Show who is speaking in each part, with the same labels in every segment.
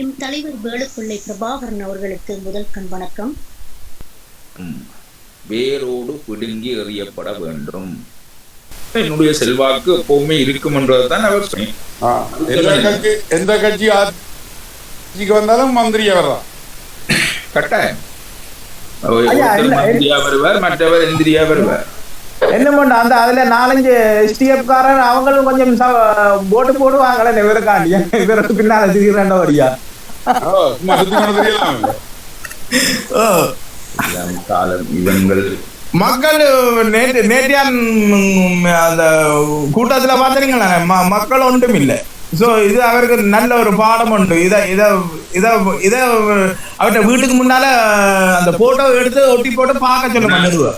Speaker 1: M தலைவர் வேலுப்பிள்ளை பிரபாகரன் அவர்களுக்கு முதல் கண் வணக்கம்.
Speaker 2: வேரோடு பிடுங்கி எறியப்பட வேண்டும். என்னுடைய செல்வாக்கு எப்பவுமே இருக்கும் என்றதான் அவர்
Speaker 3: எந்த கட்சி ஆட்சிக்கு வந்தாலும் மந்திரி அவர்தான்
Speaker 2: கட்டாயம். அவர்
Speaker 4: இல்ல,
Speaker 2: மந்திரியா வருவார் மற்றவர் எந்திரியா வருவார்.
Speaker 4: என்ன பண்ண அந்த அதுல நாலஞ்சு காரன் அவங்களும் கொஞ்சம் போட்டு போடுவாங்களே இவருக்காண்டி. இவருக்கு பின்னால திடீரெண்டோ வழியா
Speaker 3: ஓ,
Speaker 2: இவங்கள்
Speaker 4: மக்கள் நேற்று நேற்றையான் அந்த கூட்டத்துல பாத்தீங்களா மக்கள் ஒன்றும் இல்லை. சோ இது அவருக்கு நல்ல ஒரு பாடம் உண்டு இத இத இதை இதை அவர்கிட்ட வீட்டுக்கு முன்னால அந்த போட்டோ எடுத்து ஒட்டி போட்டு பார்க்க சொல்லுங்க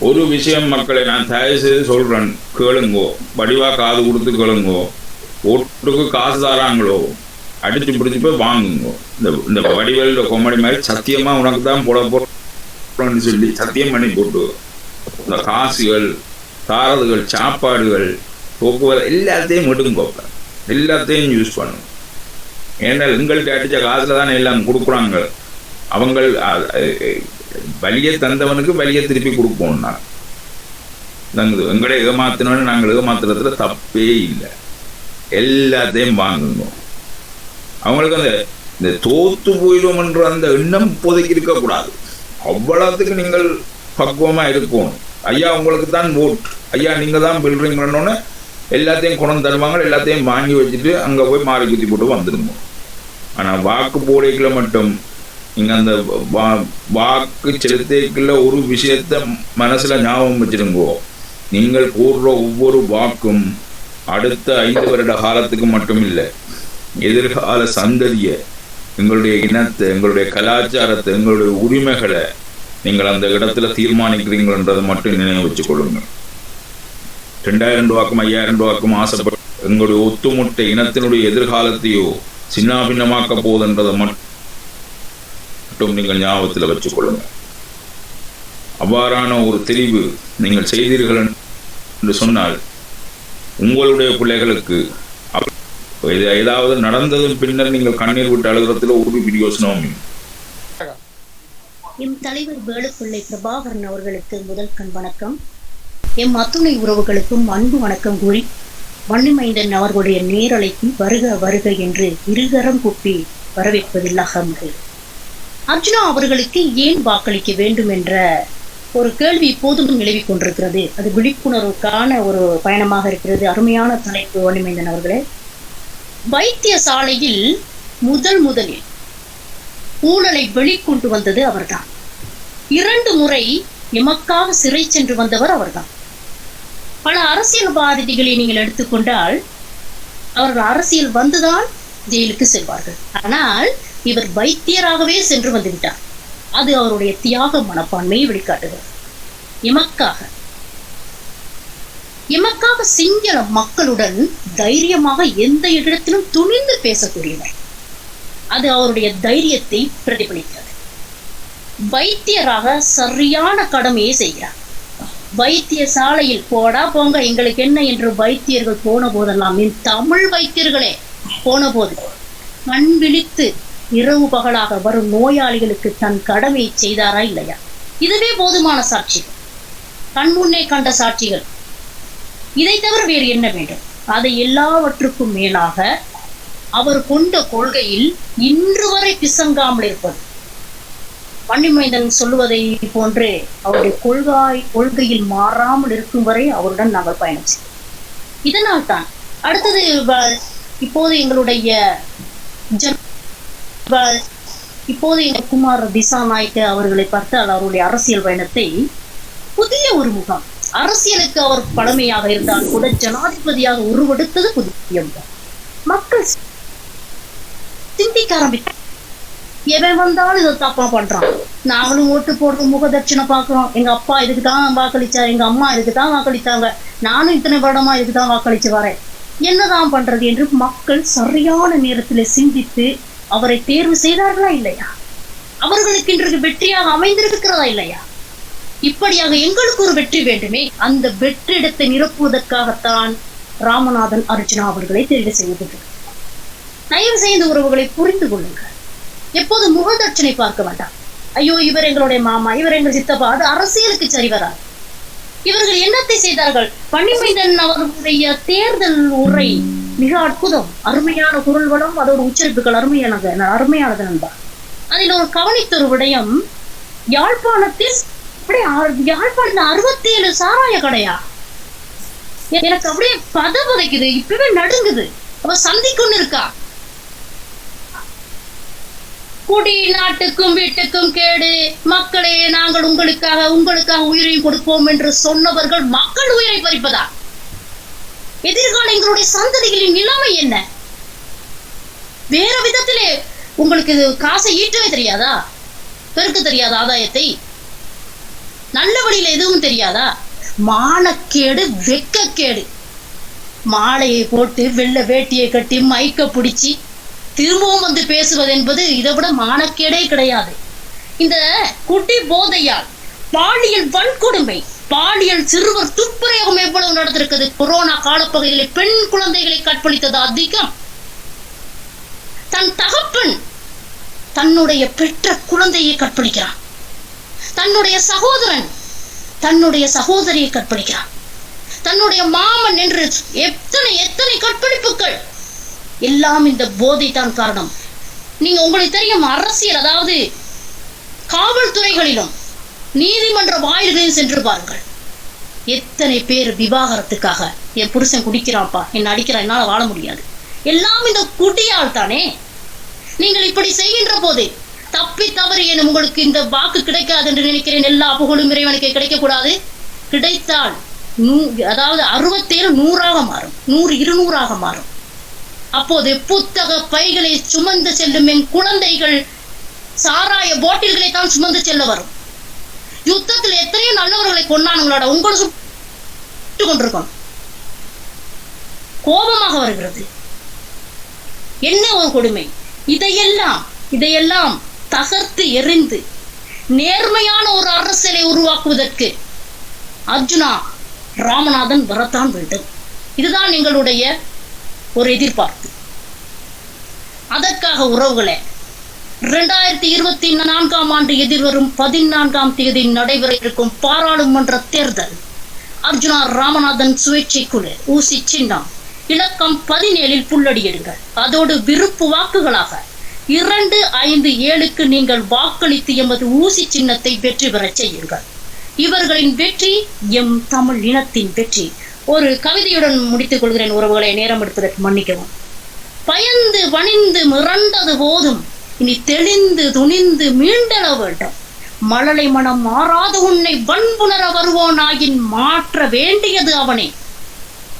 Speaker 2: ஒரு விஷயம் மக்களை நான் தயவு செய்து சொல்றேன். கேளுங்கோ. வடிவா காது கொடுத்து கேளுங்கோ. ஓட்டுக்கு காசு தராங்களோ? அடிச்சு பிடிச்சி போய் வாங்குங்க. இந்த இந்த வடிவேல் கொமடி மாதிரி சத்தியமா உனக்கு தான் போட போறோம்னு சொல்லி சத்தியம் பண்ணி போட்டு. இந்த காசுகள் தாரதுகள் சாப்பாடுகள் போக்குவரத்து எல்லாத்தையும் விடுங்கோப்ப எல்லாத்தையும் யூஸ் பண்ணுங்க ஏன்னா எங்கள்கிட்ட அடித்த காசுல தானே எல்லாம் கொடுக்குறாங்க. அவங்கள் வலியை தந்தவனுக்கு வலியை திருப்பி கொடுப்போம் நாங்கள் எங்களை ஏமாத்தினோன்னு நாங்கள் ஏமாத்துறதுல தப்பே இல்லை. எல்லாத்தையும் வாங்குங்க. அவங்களுக்கு அந்த இந்த தோத்து போயிடும் என்ற அந்த எண்ணம் இப்போதைக்கு இருக்கக்கூடாது. அவ்வளவுக்கு நீங்கள் பக்குவமா இருக்கணும். ஐயா உங்களுக்கு தான் ஓட் ஐயா நீங்க தான் பில்றீங்கன்னு எல்லாத்தையும் குணம் தருவாங்க எல்லாத்தையும் வாங்கி வச்சுட்டு அங்கே போய் மாறி குத்தி போட்டு வந்துடுங்க ஆனால் வாக்கு போடைக்குள்ள மட்டும் நீங்கள் அந்த வா- வாக்கு செலுத்தைக்குள்ள ஒரு விஷயத்த மனசில் ஞாபகம் வச்சுருங்கோ. நீங்கள் கூடுற ஒவ்வொரு வாக்கும் அடுத்த ஐந்து வருட காலத்துக்கு மட்டும் இல்லை. எதிர்கால சந்ததிய எங்களுடைய இனத்தை எங்களுடைய கலாச்சாரத்தை எங்களுடைய உரிமைகளை நீங்கள் அந்த இடத்துல தீர்மானிக்கிறீங்கன்றதை மட்டும் நினைவு வச்சுக் கொள்ளுங்கள். ரெண்டாயிரம் ரூபாக்கும் ஐயாயிரம் ரூபாக்கும் ஆசைப்பட்டு எங்களுடைய ஒத்துமொட்ட இனத்தினுடைய எதிர்காலத்தையோ சின்னாபின்னமாக்க போகுதுன்றதை மட்டும் நீங்கள் ஞாபகத்தில் வச்சுக் கொள்ளுங்க அவ்வாறான ஒரு தெரிவு நீங்கள் செய்தீர்கள் என்று சொன்னால் உங்களுடைய பிள்ளைகளுக்கு இது ஏதாவது நடந்ததன் பின்னர் நீங்கள் கண்ணீர் விட்டு அழுகிறதுல ஒரு பிரியோசனமும்
Speaker 1: எம் தலைவர் வேலுப்பிள்ளை பிரபாகரன் அவர்களுக்கு முதல் கண் வணக்கம். எம் அத்துணை உறவுகளுக்கும் அன்பு வணக்கம் கூறி வன்னிமைந்தன் அவர்களுடைய நேரலைக்கு வருக வருக என்று இருகரம் கூப்பி வரவேற்பதில் அகமுறை அர்ஜுனா அவர்களுக்கு ஏன் வாக்களிக்க வேண்டும் என்ற ஒரு கேள்வி இப்போதும் நிலவிக் கொண்டிருக்கிறது. அது விழிப்புணர்வுக்கான ஒரு பயணமாக இருக்கிறது. அருமையான தலைப்பு வன்னிமைந்தன் அவர்களே. வைத்தியசாலையில் முதல் முதலில் ஊழலை வெளிக்கொண்டு வந்தது அவர்தான். இரண்டு முறை எமக்காக சிறை சென்று வந்தவர் அவர்தான். பல அரசியல்வாதிகளை நீங்கள் எடுத்துக்கொண்டால் அவர்கள் அரசியல் வந்துதான் ஜெயிலுக்கு செல்வார்கள். ஆனால் இவர் வைத்தியராகவே சென்று வந்துவிட்டார். அது அவருடைய தியாக மனப்பான்மையை வெளிக்காட்டுகிறது. எமக்காக எமக்காக சிங்கள மக்களுடன் தைரியமாக எந்த இடத்திலும் துணிந்து பேசக்கூடியவர். அது அவருடைய தைரியத்தை பிரதிபலிக்கிறது. வைத்தியராக சரியான கடமையை செய்கிறார். வைத்திய சாலையில் போடா போங்க எங்களுக்கு என்ன என்று வைத்தியர்கள் போன போதெல்லாம் என் தமிழ் வைத்தியர்களே போன போது கண் விழித்து இரவு பகலாக வரும் நோயாளிகளுக்கு தன் கடமையை செய்தாரா இல்லையா? இதுவே போதுமான சாட்சிகள். கண் முன்னே கண்ட சாட்சிகள். இதை தவிர வேறு என்ன வேண்டும்? அதை எல்லாவற்றுக்கும் மேலாக அவர் கொண்ட கொள்கையில் இன்று வரை பிசங்காமல் இருப்பது. வன்னிமைந்தன் சொல்லுவதை போன்று அவருடைய கொள்காய் கொள்கையில் மாறாமல் இருக்கும் வரை அவருடன் நாங்கள் பயணம் செய்வோம். இதனால் தான் அடுத்தது இப்போது எங்களுடைய ஜன் இப்போது எங்கள் குமார் திசா நாயக்க அவர்களை பார்த்தால் அவருடைய அரசியல் பயணத்தை புதிய ஒரு முகம் அரசியலுக்கு அவர் பழமையாக இருந்தால் கூட ஜனாதிபதியாக உருவெடுத்தது புதிய மக்கள் சிந்திக்க ஆரம்பித்தார் எவன் வந்தாலும் இதை தப்பா பண்றான். நாங்களும் ஓட்டு போடுறோம் முகதட்சணை பாக்குறோம் எங்க அப்பா இதுக்கு தான் வாக்களிச்சார் எங்க அம்மா இதுக்கு தான் வாக்களித்தாங்க நானும் இத்தனை வருடமா இதுக்கு தான் வாக்களிச்சு வரேன். என்னதான் பண்றது என்று மக்கள் சரியான நேரத்துல சிந்தித்து அவரை தேர்வு செய்தார்களா இல்லையா? அவர்களுக்கு இன்றைக்கு வெற்றியாக அமைந்திருக்கிறதா இல்லையா? இப்படியாக எங்களுக்கு ஒரு வெற்றி வேண்டுமே அந்த வெற்றிடத்தை நிரப்புவதற்காகத்தான் ராமநாதன் அர்ஜுனா அவர்களை தெரிவு செய்வது தயவு செய்து உறவுகளை புரிந்து கொள்ளுங்கள். எப்போது முகதட்சணை பார்க்க வேண்டாம் ஐயோ இவர் எங்களுடைய மாமா இவர் எங்கள் சித்தப்பா அது அரசியலுக்கு சரி வராது. இவர்கள் என்னத்தை செய்தார்கள்? பணிமைதன் அவர்களுடைய தேர்தல் உரை மிக அற்புதம். அருமையான குரல் வளம் அதோட உச்சரிப்புகள் அருமையானது அருமையானது நண்பா. அதில் ஒரு கவனித்த ஒரு விடயம் யாழ்ப்பாணத்தில் அப்படியே ஆ- யாழ்ப்பாணத்துல அறுபத்தி ஏழு சாராய கடையா? எனக்கு அப்படியே பத புதைக்குது. இப்பவே நடுங்குது. அவ சந்திக்குன்னு இருக்கா? குடி நாட்டுக்கும் வீட்டுக்கும் கேடு. மக்களே நாங்கள் உங்களுக்காக உங்களுக்காக உயிரையும் கொடுப்போம் என்று சொன்னவர்கள் மக்கள் உயிரை பறிப்பதா? எதிர்கால எங்களுடைய சந்ததிகளின் நிலைமை என்ன? வேற விதத்திலே உங்களுக்கு இது காசை ஈட்டவே தெரியாதா? பெருக்க தெரியாதா ஆதாயத்தை? நல்ல வழியில எதுவும் தெரியாதா? மானக்கேடு வெக்கக்கேடு. மாலையை போட்டு வெள்ளை வேட்டியை கட்டி மைக்க பிடிச்சி திரும்பவும் வந்து பேசுவது என்பது இதை விட மானக்கேடே கிடையாது. இந்த குட்டி போதையால் பாலியல் வன்கொடுமை பாலியல் சிறுவர் துப்புரகம் எவ்வளவு நடந்திருக்கிறது கொரோனா காலப்பகுதியில் பெண் குழந்தைகளை கற்பழித்தது அதிகம். தன் தகப்பன் தன்னுடைய பெற்ற குழந்தையை கற்பழிக்கிறான். தன்னுடைய சகோதரன் தன்னுடைய சகோதரியை கற்பழிக்கிறான். தன்னுடைய மாமன் என்று எத்தனை எத்தனை கற்பழிப்புகள். எல்லாம் இந்த போதை தான் காரணம். நீங்க உங்களுக்கு தெரியும் அரசியல் அதாவது காவல்துறைகளிலும் நீதிமன்ற வாயில்களில் சென்று பாருங்கள். எத்தனை பேர் விவாகரத்துக்காக என் புருஷன் குடிக்கிறான்ப்பா என்ன அடிக்கிறான் என்னால வாழ முடியாது. எல்லாம் இந்த குடியால் தானே நீங்கள் இப்படி செய்கின்ற போது தப்பி தவறு என உங்களுக்கு இந்த வாக்கு கிடைக்காது என்று நினைக்கிறேன். எல்லா புகழும் இறைவனுக்கு கிடைக்கக்கூடாது. கிடைத்தால் நூ அதாவது அறுபத்தேழு நூறாக மாறும். நூறு இருநூறாக மாறும். அப்போது புத்தக பைகளை சுமந்து செல்லும் என் குழந்தைகள் சாராய போட்டில்களை தான் சுமந்து செல்ல வரும். யுத்தத்தில் எத்தனையோ நல்லவர்களை கொண்டானுங்களோட உங்களை சுட்டு கொண்டிருக்கணும். கோபமாக வருகிறது. என்ன ஒரு கொடுமை? இதையெல்லாம் இதையெல்லாம் தகர்த்து எறிந்து நேர்மையான ஒரு அரசியலை உருவாக்குவதற்கு அர்ஜுனா ராமநாதன் வரத்தான் வேண்டும். இதுதான் எங்களுடைய ஒரு எதிர்பார்ப்பு. அதற்காக உறவுகளே இரண்டாயிரத்தி இருபத்தி நான்காம் ஆண்டு எதிர்வரும் பதினான்காம் தேதி நடைபெற இருக்கும் பாராளுமன்ற தேர்தல் அர்ஜுனா ராமநாதன் சுயேட்சை குழு ஊசி சின்னம் இலக்கம் பதினேழில் புள்ளடியிடுங்கள் அதோடு விருப்பு வாக்குகளாக இரண்டு ஐந்து ஏழுக்கு நீங்கள் வாக்களித்து எமது ஊசி சின்னத்தை வெற்றி பெறச் செய்யுங்கள். இவர்களின் வெற்றி எம் தமிழ் இனத்தின் வெற்றி. ஒரு கவிதையுடன் முடித்துக் கொள்கிறேன் உறவுகளை நேரம் எடுப்பதற்கு மன்னிக்கவும். பயந்து வணிந்து மிரண்டது போதும் இனி தெளிந்து துணிந்து மீண்டெழ வேண்டும். மழலை மனம் மாறாத உன்னை வன்புணர வருவோனாயின் மாற்ற வேண்டியது அவனே.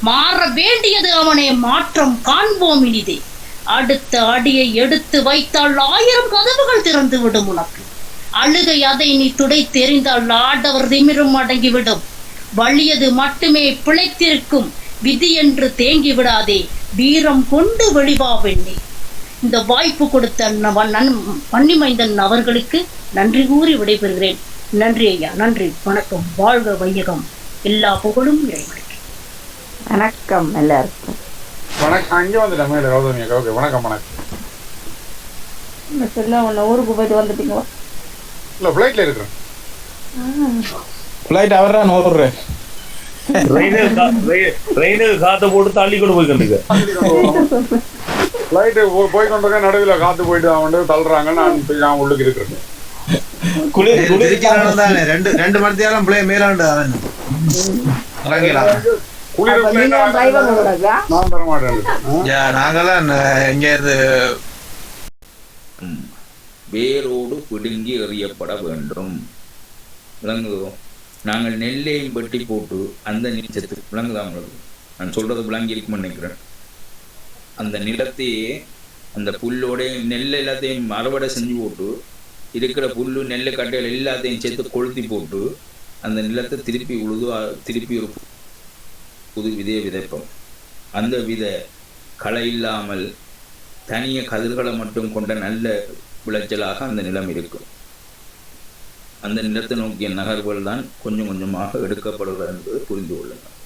Speaker 1: மாற வேண்டியது அவனே மாற்றம் காண்போம் இனிதே. அடுத்த அடியை எடுத்து வைத்தால் ஆயிரம் கதவுகள் திறந்து விடும் உனக்கு. அழுகை அதை நீ துடை தெரிந்தால் ஆடவர் திமிரும் அடங்கிவிடும். வழியது மட்டுமே பிழைத்திருக்கும். விதி என்று தேங்கி விடாதே. வீரம் கொண்டு வெளிவா வெண்ணி. இந்த வாய்ப்பு கொடுத்த நவ- நன் பன்னிமைந்தன் அவர்களுக்கு நன்றி கூறி விடைபெறுகிறேன். நன்றி ஐயா நன்றி. வணக்கம். வாழ்க வையகம். எல்லா புகழும் இறைவனுக்கு.
Speaker 5: வணக்கம் எல்லாருக்கும்.
Speaker 3: வணக்கம் அங்கே வந்துட்டேன் மேலே கௌதமி அக்கா. ஓகே வணக்கம் வணக்கம்.
Speaker 5: என்ன சொல்ல உன்னை ஊருக்கு போயிட்டு வந்துட்டீங்களா
Speaker 3: இல்லை ஃப்ளைட்டில் இருக்கிறேன்.
Speaker 4: ஃப்ளைட் அவர் தான் ஓடுறேன்.
Speaker 6: ட்ரெயினுக்கு காத்த போட்டு தள்ளி கொண்டு போய் கண்டுக்க
Speaker 3: ஃப்ளைட்டு போய் கொண்டிருக்கேன் நடுவில் காற்று போயிட்டு அவன் தள்ளுறாங்க நான் போய் நான் உள்ளுக்கு இருக்கிறேன்.
Speaker 4: குளிர் குளிர்.
Speaker 7: ரெண்டு ரெண்டு மணி நேரம் பிள்ளை மேலாண்டு அவன். இறங்கிடலாம் நாங்கெல்லாம் ந- இங்க இருந்து
Speaker 2: வேரோடு பிடுங்கி எறியப்பட வேண்டும். விளங்குதோ? நாங்கள் நெல்லையும் வெட்டி போட்டு அந்த நீச்சத்து விளங்குதா உங்களுக்கு நான் சொல்றது விளங்கி இருக்கும்னு நினைக்கிறேன். அந்த நிலத்தையே அந்த புல்லோட நெல் எல்லாத்தையும் அறுவடை செஞ்சு போட்டு இருக்கிற புல்லு நெல் கட்டைகள் எல்லாத்தையும் சேர்த்து கொளுத்தி போட்டு அந்த நிலத்தை திருப்பி உழுது திருப்பி ஒரு புது விதையை விதைப்போம். அந்த வித களை இல்லாமல் தனிய கதிர்களை மட்டும் கொண்ட நல்ல விளைச்சலாக அந்த நிலம் இருக்கும். அந்த நிலத்தை நோக்கிய நகர்வுகள் தான் கொஞ்சம் கொஞ்சமாக எடுக்கப்படுகிறது என்பது புரிந்து கொள்ளுங்கள்